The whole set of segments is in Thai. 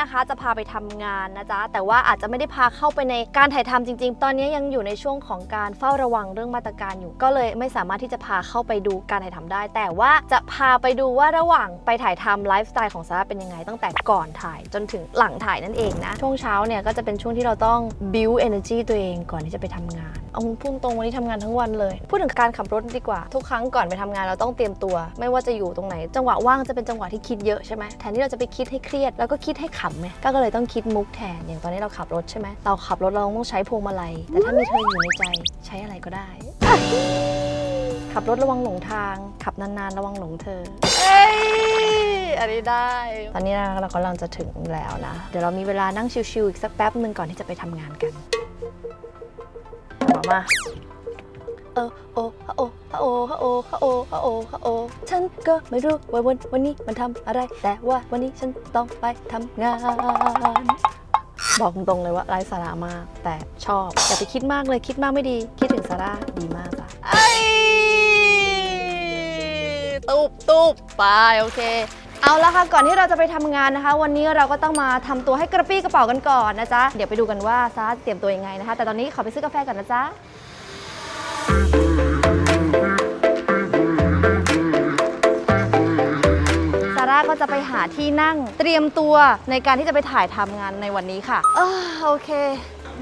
นะคะจะพาไปทำงานนะจ๊ะ แต่ว่าอาจจะไม่ได้พาเข้าไปในการถ่ายทำจริง ๆ ตอนนี้ยังอยู่ในช่วงของการเฝ้าระวังเรื่องมาตรการอยู่ ก็เลยไม่สามารถที่จะพาเข้าไปดูการถ่ายทำได้ แต่ว่าจะพาไปดูว่าระหว่างไปถ่ายทำไลฟ์สไตล์ของซาร่าเป็นยังไง ตั้งแต่ก่อนถ่ายจนถึงหลังถ่ายนั่นเองนะ ช่วงเช้าเนี่ยก็จะเป็นช่วงที่เราต้อง build energy ตัวเองก่อนที่จะไปทำงาน เอาพุ่งตรงวันนี้ทำงานทั้งวันเลย พูดถึงการขับรถดีกว่า ทุกครั้งก่อนไปทำงานเราต้องเตรียมตัว ไม่ว่าจะอยู่ตรงไหน จังหวะว่างจะเป็นจังหวะที่คิดเยอะใช่ไหมแทนที่เราจะไปคิดให้เครียดแล้วก็คิดให้ขำไงก็เลยต้องคิดมุกแทนอย่างตอนนี้เราขับรถใช่ไหมเราขับรถเราต้องใช้พวงมาลัย แต่ถ้ามีเธออยู่ในใจใช้อะไรก็ได้ ขับรถระวังหลงทาง ขับนานๆระวังหลงเธออันนี้ได้ ตอนนี้นะเรากำลังจะถึงแล้วนะ เดี๋ยวเรามีเวลานั่งชิวๆอีกสักแป๊บหนึ่งก่อนที่จะไปทำงานกัน มามาเออโอฮะโอฮะโอฮะโอฮะโอฮะโอฮะโอฉันก็ไม่รู้ว่าวันวันนี้มันทำอะไร แต่ว่าวันนี้ฉันต้องไปทำงาน บอกตรงๆเลยว่าไร้สาระมาก แต่ชอบอย่าไปคิดมากเลยคิดมากไม่ดี คิดถึงซาร่าดีมากจ้ะไอ้ตุบตุบไปโอเค เอาละค่ะก่อนที่เราจะไปทำงานนะคะ วันนี้เราก็ต้องมาทำตัวให้กระปี้กระเป๋ากันก่อนนะจ๊ะเดี๋ยวไปดูกันว่าซาร่าเตรียมตัวยังไงนะคะ แต่ตอนนี้ขอไปซื้อกาแฟก่อนนะจ๊ะซาร่าก็จะไปหาที่นั่งเตรียมตัวในการที่จะไปถ่ายทำงานในวันนี้ค่ะเออโอเค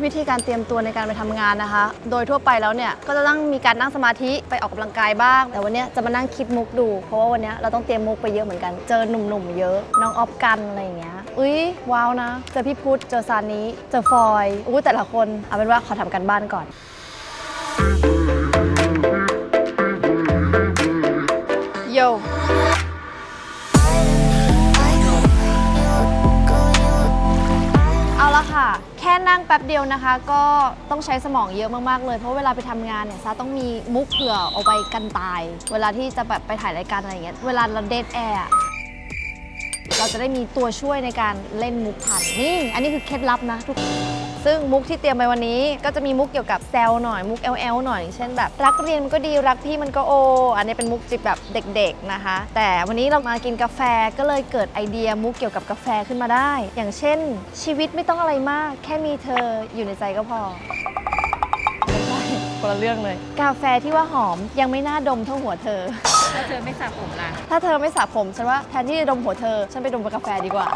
วิธีการเตรียมตัวในการไปทำงานนะคะ โดยทั่วไปแล้วเนี่ยก็จะต้องมีการนั่งสมาธิไปออกกำลังกายบ้าง แต่วันนี้จะมานั่งคิดมุกดู เพราะว่าวันนี้เราต้องเตรียมมุกไปเยอะเหมือนกัน เจอหนุ่มๆเยอะ น้องออฟกันอะไรอย่างเงี้ย อุ้ยว้าวนะ เจอพี่พุทธ เจอซานี้ เจอฟอย อู้แต่ละคน เอาเป็นว่าขอทำกันบ้านก่อน แค่นั่งแป๊บเดียวนะคะ ก็ต้องใช้สมองเยอะมากๆเลย เพราะเวลาไปทำงานเนี่ยซาต้องมีมุกเผื่อเอาไปกันตาย เวลาที่จะแบบไปถ่ายรายการอะไรอย่างเงี้ย เวลาเราเดทแอร์ เราจะได้มีตัวช่วยในการเล่นมุกทันนี่อันนี้คือเคล็ดลับนะทุกซึ่งมุกที่เตรียมไปวันนี้ ก็จะมีมุกเกี่ยวกับแซลหน่อยมุก LL หน่อยเช่นแบบรักเรียนมันก็ดีรักพี่มันก็โอ อันนี้เป็นมุกจิบแบบเด็ก ๆนะคะ แต่วันนี้เรามากินกาแฟก็เลยเกิดไอเดียมุกเกี่ยวกับกาแฟขึ้นมาได้ อย่างเช่น ชีวิตไม่ต้องอะไรมาก แค่มีเธออยู่ในใจก็พอไม่ใช่คนละเรื่องเลย กาแฟที่ว่าหอมยังไม่น่าดมเท่าหัวเธอ ถ้าเธอไม่สระผมล่ะ ถ้าเธอไม่สระผมฉันว่าแทนที่จะดมหัวเธอ ฉันไปดมกาแฟดีกว่า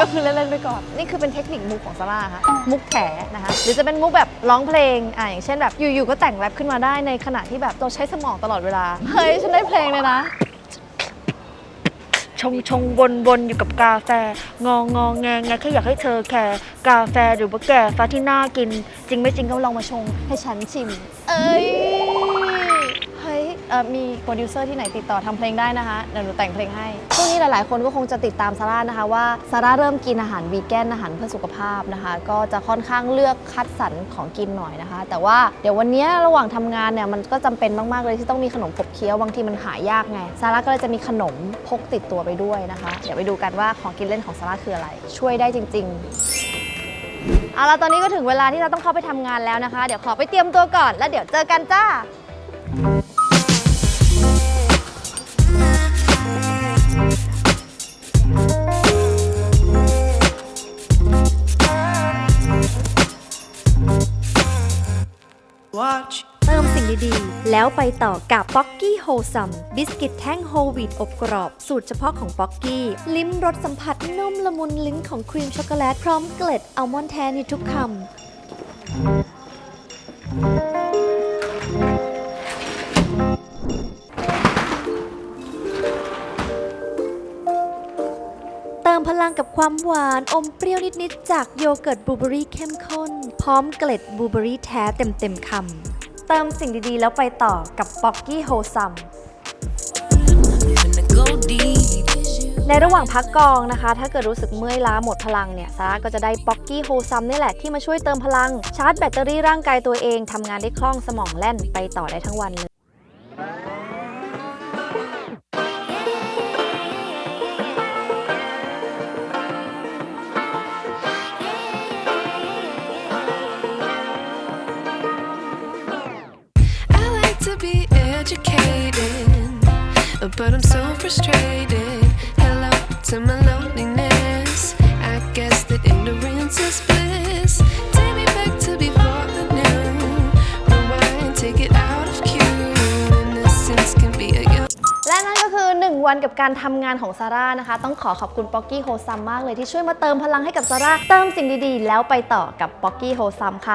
ก็คือเล่นๆไปก่อน นี่คือเป็นเทคนิคมุกของซาร่าค่ะ มุกแถนะคะ หรือจะเป็นมุกแบบร้องเพลง อ่าอย่างเช่นแบบอยู่ๆก็แต่งแรปขึ้นมาได้ในขณะที่แบบเราใช้สมองตลอดเวลา เฮ้ยฉันได้เพลงเลยนะ ชงชงวนวนอยู่กับกาแฟ งองงอแงแงแค่อยากให้เธอแคร์กาแฟหรือว่าแก่ฟ้าที่น่ากิน จริงไม่จริงก็ลองมาชงให้ฉันชิม เอ้ย เอ่อมีโปรดิวเซอร์ที่ไหนติดต่อทำเพลงได้นะคะเดี๋ยวหนูแต่งเพลงให้ช่วงนี้หลาย ๆ คนก็คงจะติดตามซาร่านะคะว่าซาร่าเริ่มกินอาหารวีแกนอาหารเพื่อสุขภาพนะคะ ก็จะค่อนข้างเลือกคัดสรรของกินหน่อยนะคะ แต่ว่าเดี๋ยววันนี้ระหว่างทำงานเนี่ยมันก็จำเป็นมาก ๆ เลยที่ต้องมีขนมขบเคี้ยวบางทีมันหายากไงซาร่าก็เลยจะมีขนมพกติดตัวไปด้วยนะคะ เดี๋ยวไปดูกันว่าของกินเล่นของซาร่าคืออะไร ช่วยได้จริง ๆ เอาละตอนนี้ก็ถึงเวลาที่เราต้องเข้าไปทำงานแล้วนะคะ เดี๋ยวขอไปเตรียมตัวก่อน แล้วเดี๋ยวเจอกันจ้า ดีๆ แล้วไปต่อกับป๊อกกี้โฮซัมบิสกิตแท่งโฮวีตอบกรอบ สูตรเฉพาะของป๊อกกี้ ลิ้มรสสัมผัสนุ่มละมุนลิ้นของครีมช็อกโกแลต พร้อมเกล็ดอัลมอนด์แท้ในทุกคำเติมพลังกับความหวานอมเปรี้ยวนิด ๆ จากโยเกิร์ตบลูเบอรี่เข้มข้น พร้อมเกล็ดบลูเบอรี่แท้เต็ม ๆคำ เติมสิ่งดีๆ แล้วไปต่อกับป๊อกกี้โฮซัมในระหว่างพักกองนะคะ ถ้าเกิดรู้สึกเมื่อยล้าหมดพลังเนี่ยซาร่าก็จะได้ป๊อกกี้โฮซัมนี่แหละที่มาช่วยเติมพลัง ชาร์จแบตเตอรี่ร่างกายตัวเองทำงานได้คล่องสมองแล่นไปต่อได้ทั้งวันเลย frustrated. Hello to my loneliness. I guess that ignorance is bliss. Take me back to before the noon. Rewind, take it out of cue. Innocence can be a young. และนั่นก็คือ 1 วันกับการทำงานของซาร่านะคะ ต้องขอขอบคุณป๊อกกี้โฮซัมมากเลยที่ช่วยมาเติมพลังให้กับซาร่าเติมสิ่งดีๆ แล้วไปต่อกับป๊อกกี้โฮซัมค่ะ